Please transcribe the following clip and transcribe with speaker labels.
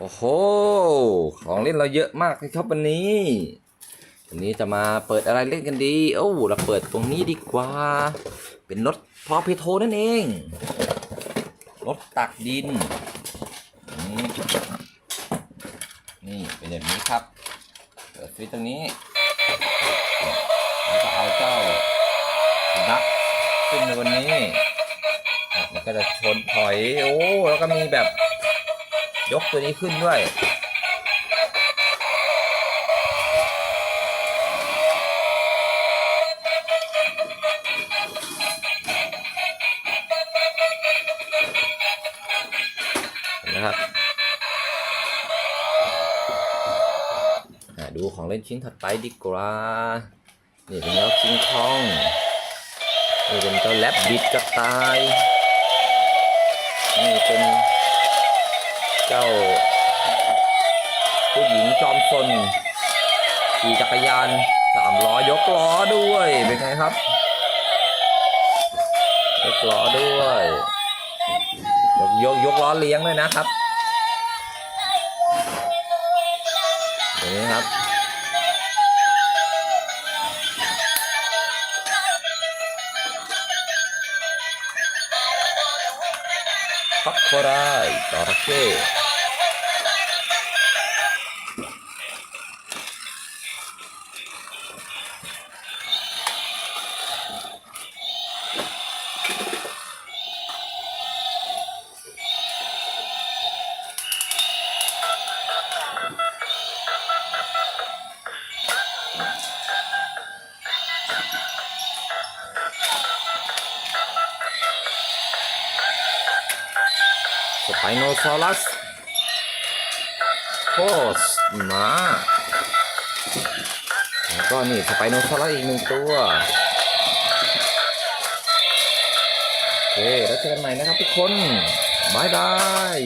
Speaker 1: โอ้โห ของเล่นเราเยอะมากเลยครับวันนี้ วันนี้จะมาเปิดอะไรเล่นกันดี โอ้เราเปิดตรงนี้ดีกว่า เป็นรถพอเพโทนั่นเอง รถตักดิน นี่เป็นแบบนี้ครับ เปิดสวิตตรงนี้แล้วก็เอาเจ้าสุนัขขึ้นในวันนี้ มันก็จะชนถอย โอ้ แล้วก็มีแบบ ยกตัวนี้ขึ้นด้วย นะครับดูของเล่นชิ้นถัดไปดีกว่า นี่เป็นเจ้าคิงคองนี่เป็นเจ้าแลบบิดกระต่าย นี่เป็น เจ้า ผู้หญิงจอมซนขี่จักรยานสามล้อยกล้อด้วยเป็นไงครับ ยกล้อด้วย ยกยกยกล้อเลี้ยงด้วยนะครับเดี๋ยวนี้ครับ พักโคไร สไปโนซอรัสโคสมาแล้วก็นี่สไปโนซอรัสอีกหนึ่งตัวโอเคแล้วเจอกันใหม่นะครับทุกคนบายบาย